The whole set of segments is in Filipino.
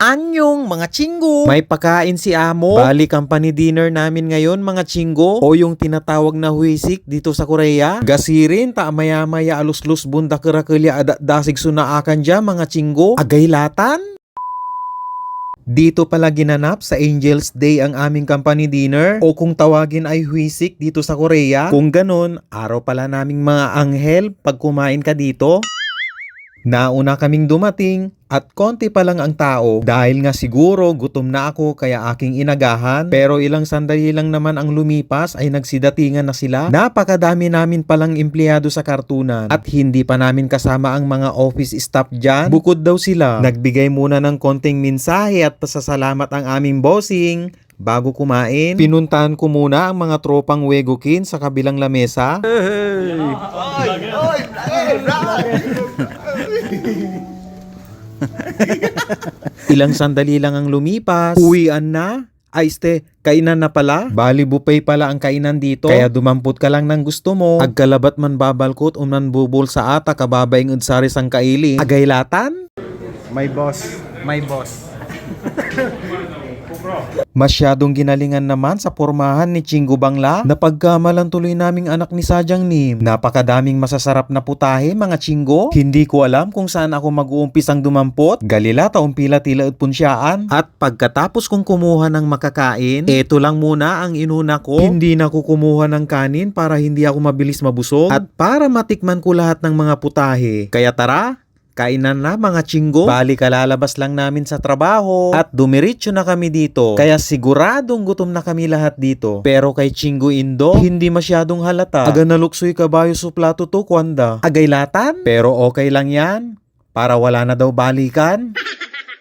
Anyong mga chinggo. May pakain si amo. Bali company dinner namin ngayon mga chinggo. O yung tinatawag na huisik dito sa Korea. Gasirin ta maya maya aluslus bunda karakulya ada dasig sunaakan dya mga chinggo. Agaylatan. Dito pala ginanap sa Angels Day ang aming company dinner o kung tawagin ay huisik dito sa Korea. Kung ganon, araw pala naming mga anghel pag kumain ka dito. Nauna kaming dumating at konti pa lang ang tao dahil nga siguro gutom na ako kaya aking inagahan pero ilang sandali lang naman ang lumipas ay nagsidatingan na sila. Napakadami namin palang empleyado sa kartunan at hindi pa namin kasama ang mga office staff dyan. Bukod daw sila, nagbigay muna ng konting mensahe at pasasalamat ang aming bossing. Bago kumain, pinuntahan ko muna ang mga tropang Wegokin sa kabilang lamesa. Ilang sandali lang ang lumipas. Uwian na. Ay, ste, kainan na pala? Bali, buffet pala ang kainan dito. Kaya dumampot ka lang ng gusto mo. Agkalabat man babalkot o man bubol sa ata kababaing udsari sang kaili. Agaylatan? My boss. My boss. Masyadong ginalingan naman sa pormahan ni Chingo Bangla na pagkamalan tuloy naming anak ni Sadyang Nim. Napakadaming masasarap na putahe mga Chingo. Hindi ko alam kung saan ako mag-uumpisang dumampot. Galila taong tila at punsyaan. At pagkatapos kong kumuha ng makakain, eto lang muna ang inuna ko. Hindi na ko kumuha ng kanin para hindi ako mabilis mabusog. At para matikman ko lahat ng mga putahe. Kaya tara, Kainan na mga chinggo. Bali kalalabas lang namin sa trabaho at dumiretso na kami dito. Kaya siguradong gutom na kami lahat dito. Pero kay Chingo Indo, hindi masyadong halata. Aga naluksoy kabayo sa plato to kwanda. Agaylatan? Pero okay lang yan. Para wala na daw balikan.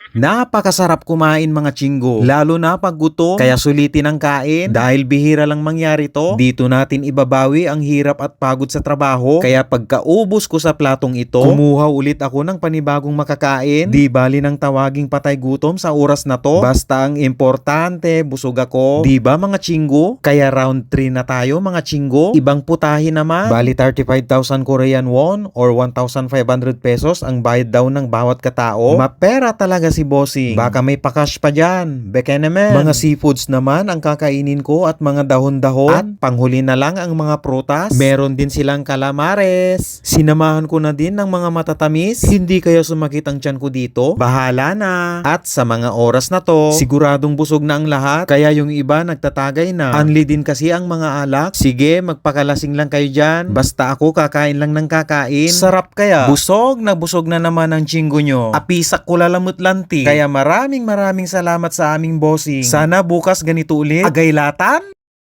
Napakasarap kumain mga chinggo. Lalo na pag gutom, kaya sulitin ang kain. Dahil bihira lang mangyari to, dito natin ibabawi ang hirap at pagod sa trabaho. Kaya pagkaubos ko sa platong ito, kumuha ulit ako ng panibagong makakain. Di bali ng tawaging patay gutom sa oras na to. Basta ang importante, busog ako. Di ba mga chinggo? Kaya round 3 na tayo mga chinggo. Ibang putahe naman. Bali 35,000 Korean won or 1,500 pesos ang bayad daw ng bawat katao. Mapera talaga si bossing. Baka may pakash pa dyan. Beke naman. Mga seafoods naman ang kakainin ko at mga dahon-dahon. At panghuli na lang ang mga prutas. Meron din silang calamares. Sinamahan ko na din ng mga matatamis. Hindi kaya sumakit ang tiyan ko dito. Bahala na. At sa mga oras na to, siguradong busog na ang lahat. Kaya yung iba nagtatagay na. Anli din kasi ang mga alak. Sige, magpakalasing lang kayo dyan. Basta ako kakain lang ng kakain. Sarap kaya. Busog na busog na naman ang chinggo nyo. Apisak ko lalamut lanti. Kaya maraming maraming salamat sa aming bossing. Sana bukas ganito ulit. Agaylatan?